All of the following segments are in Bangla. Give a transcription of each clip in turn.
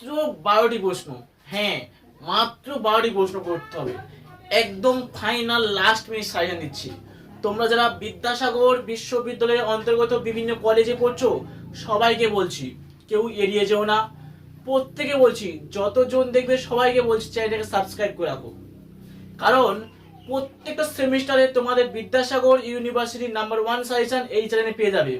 মাত্র বারোটি প্রশ্ন। হ্যাঁ মাত্র বারোটি প্রশ্ন করতে হবে। একদম ফাইনাল লাস্ট মিনিট সাজেশন দিচ্ছি। তোমরা যারা বিদ্যাসাগর বিশ্ববিদ্যালয়ের অন্তর্গত বিভিন্ন কলেজে পড়ছো, সবাইকে বলছি, কেউ এড়িয়ে যেও না। প্রত্যেকে বলছি, যতজন দেখবে সবাইকে বলছি, চ্যানেলটাকে সাবস্ক্রাইব করে রাখো। কারণ প্রত্যেকটা সেমিস্টারে তোমাদের বিদ্যাসাগর ইউনিভার্সিটির নাম্বার ওয়ান সাজেশন এই চ্যানেলে পেয়ে যাবে।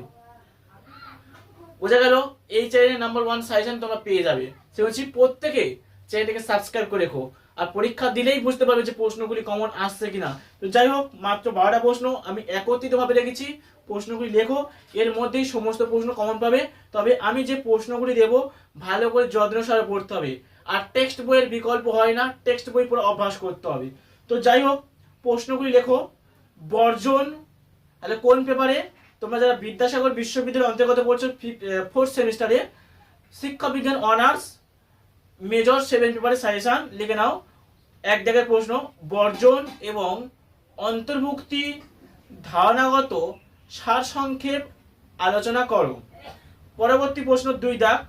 বোঝা গেল এই চ্যানেলের নাম্বার ওয়ান সাজেশন তোমরা পেয়ে যাবে। সে বলছি প্রত্যেকে চ্যানেলটাকে সাবস্ক্রাইব করে রেখো। আর পরীক্ষা দিলেই বুঝতে পারবে যে প্রশ্নগুলি কমন আসছে কিনা। তো যাই হোক, মাত্র বারোটা প্রশ্ন, আমি একত্রিতভাবে রেখেছি। প্রশ্নগুলি লেখো, এর মধ্যেই সমস্ত প্রশ্ন কমন পাবে। তবে আমি যে প্রশ্নগুলি দেবো, ভালো করে যত্ন সহকারে পড়তে হবে। আর টেক্সট বইয়ের বিকল্প হয় না টেক্সট বই পুরো অভ্যাস করতে হবে। তো যাই হোক, প্রশ্নগুলি লেখো। বর্জন, তাহলে কোন পেপারে তোমরা যারা বিদ্যাসাগর বিশ্ববিদ্যালয়ের অন্তর্গত পড়ছো ফোর্থ সেমিস্টারে শিক্ষা বিজ্ঞান অনার্স মেজর সেভেন পেপারে সাজেশন লিখে নাও। এক জায়গায় প্রশ্ন, বর্জন এবং অন্তর্ভুক্তি ধারণাগত সারসংক্ষেপ আলোচনা করো। পরবর্তী প্রশ্ন দুই দাগ,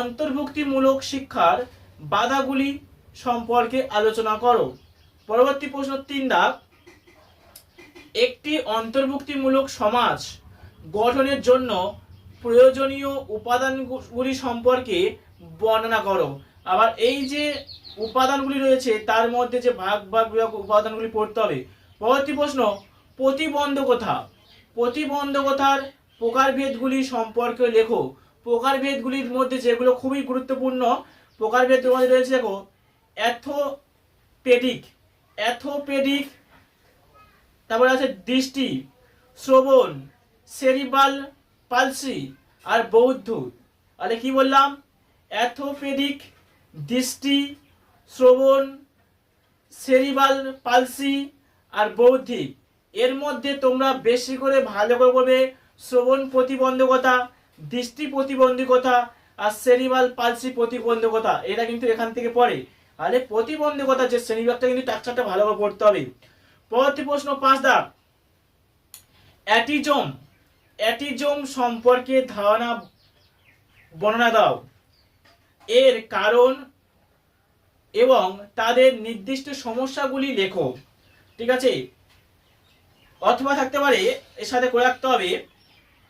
অন্তর্ভুক্তিমূলক শিক্ষার বাধাগুলি সম্পর্কে আলোচনা করো। পরবর্তী প্রশ্ন তিন দাগ একটি অন্তর্ভুক্তিমূলক সমাজ গঠনের জন্য প্রয়োজনীয় উপাদানগুলি সম্পর্কে বর্ণনা করো। আবার এই যে উপাদানগুলি রয়েছে, তার মধ্যে যে ভাগ ভাগ, বিভাগ উপাদানগুলি পড়তে হবে। পরবর্তী প্রশ্ন, প্রতিবন্ধকতা। প্রতিবন্ধকতার প্রকারভেদগুলি সম্পর্কে লেখো। প্রকারভেদগুলির মধ্যে যেগুলো খুবই গুরুত্বপূর্ণ প্রকারভেদের মধ্যে রয়েছে দেখো, অ্যাথোপেডিক। অ্যাথোপেডিক তারপরে আছে দৃষ্টি, শ্রবণ সেরিবাল পালসি আর বৌদ্ধ। আরে কি বললাম? অ্যাথোপেডিক দৃষ্টি, শ্রবণ সেরিবাল পালসি আর বৌদ্ধিক এর মধ্যে তোমরা বেশি করে ভালো করে বলবে শ্রবণ প্রতিবন্ধকতা, দৃষ্টি প্রতিবন্ধকতা আর সেরিবাল পালসি প্রতিবন্ধকতা। এটা কিন্তু এখান থেকে পড়ে। আরে প্রতিবন্ধকতা যে শ্রেণীবিভাগটা কিন্তু টাকচারটা ভালো করে পড়তে হবে। পরবর্তী প্রশ্ন পাঁচ দাগ অ্যাটিজম অ্যাটিজম সম্পর্কে ধারণা বর্ণনা দাও। এর কারণ এবং তাদের নির্দিষ্ট সমস্যাগুলি লেখো। ঠিক আছে? অথবা থাকতে পারে, এর সাথে করে রাখতে হবে।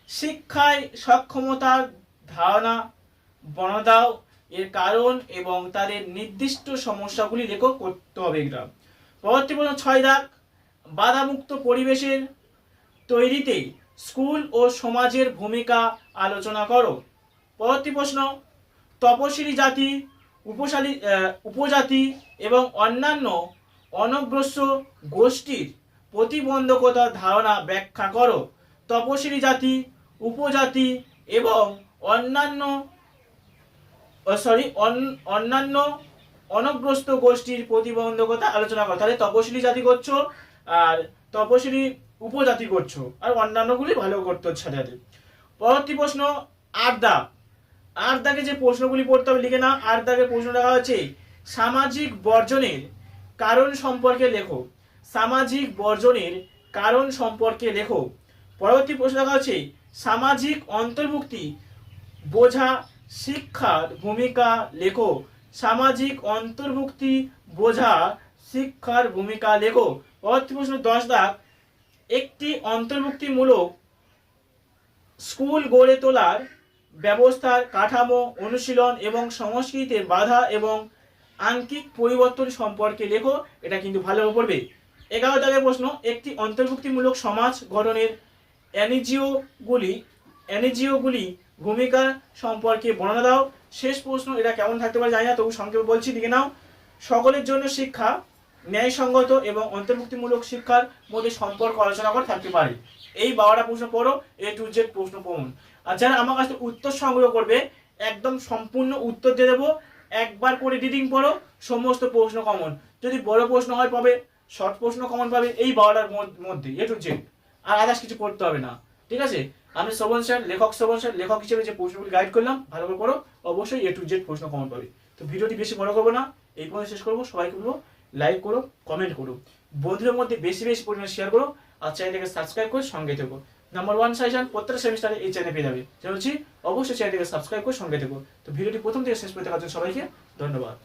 শিক্ষায় সক্ষমতার ধারণা বর্ণনা দাও, এর কারণ এবং তাদের নির্দিষ্ট সমস্যাগুলি লেখো, করতে হবে এটা। পরবর্তী প্রশ্ন ছয় দাগ বাধামুক্ত পরিবেশের তৈরিতে স্কুল ও সমাজের ভূমিকা আলোচনা করো। পরবর্তী প্রশ্ন, তপশিলি জাতি, উপশালী উপজাতি এবং অন্যান্য অনগ্রস্ত গোষ্ঠীর প্রতিবন্ধকতার ধারণা ব্যাখ্যা করো। তপশিলি জাতি, উপজাতি এবং অন্যান্য সরি অন্যান্য অনগ্রস্ত গোষ্ঠীর প্রতিবন্ধকতা আলোচনা করো। তাহলে তপশিলি জাতি করছ আর তপশিলি উপজাতি করছ, আর অন্যান্যগুলি ভালো করতে হচ্ছে পরবর্তী প্রশ্ন আট দাগে যে প্রশ্নগুলি পড়তে হবে, লিখে না আট দাগে প্রশ্ন রাখা হচ্ছে সামাজিক বর্জনের কারণ সম্পর্কে লেখো। সামাজিক বর্জনের কারণ সম্পর্কে লেখো। পরবর্তী প্রশ্ন রাখা হচ্ছে সামাজিক অন্তর্ভুক্তি বোঝা শিক্ষার ভূমিকা লেখো। সামাজিক অন্তর্ভুক্তি বোঝা শিক্ষার ভূমিকা লেখো। পরবর্তী প্রশ্ন দশ দাগ। একটি অন্তর্ভুক্তিমূলক স্কুল গড়ে তোলার ব্যবস্থার কাঠামো, অনুশীলন এবং সংস্কৃতির বাধা এবং আঙ্কিক পরিবর্তন সম্পর্কে লেখো। এটা কিন্তু ভালোভাবে পড়বে। এগারো দাগের প্রশ্ন, একটি অন্তর্ভুক্তিমূলক সমাজ গঠনের এনজিওগুলি এনজিওগুলি ভূমিকা সম্পর্কে বর্ণনা দাও। শেষ প্রশ্ন, এটা কেমন থাকতে পারে জানি না, তবু সংক্ষেপে বলছি দিকে নাও। সকলের জন্য শিক্ষা ন্যায়সঙ্গত এবং অন্তর্ভুক্তিমূলক শিক্ষার মধ্যে সম্পর্ক আলোচনা করে থাকতে পারে। এই বারোটা প্রশ্ন পড়ো এ টু জেড প্রশ্ন পড়ুন। আর যারা আমার কাছে উত্তর সংগ্রহ করবে, একদম সম্পূর্ণ উত্তর দিয়ে দেবো। একবার করে রিডিং পড়ো, সমস্ত প্রশ্ন কমন যদি বড় প্রশ্ন হয়, পাবে। শর্ট প্রশ্ন কমন পাবে। এই বারোটার মধ্য- এ টু জেড আর আদার্স কিছু পড়তে হবে না। ঠিক আছে? আমি শ্রবণ স্যার, লেখক শ্রবণ স্যার, লেখক হিসেবে যে প্রশ্নগুলি গাইড করলাম, ভালো করে পড়ো। অবশ্যই এ টু জেড প্রশ্ন কমন পাবে। তো ভিডিওটি বেশি বড় করব না। এই পর্যন্ত শেষ করব। সবাইকে বলব লাইক করো কমেন্ট করো। বন্ধুদের মধ্যে বেশি বেশি পরিমাণে শেয়ার করো আর চ্যানেলটাকে সাবস্ক্রাইব করে সঙ্গে থেকো। নাম্বার ওয়ান সাজেশন প্রত্যেক সেমিস্টারে এই চ্যানেলে পেয়ে যাবে। অবশ্যই চ্যানেলটিকে সাবস্ক্রাইব করে সঙ্গে থেকো। তো ভিডিওটি প্রথম থেকে শেষ পর্যন্ত সবাইকে ধন্যবাদ।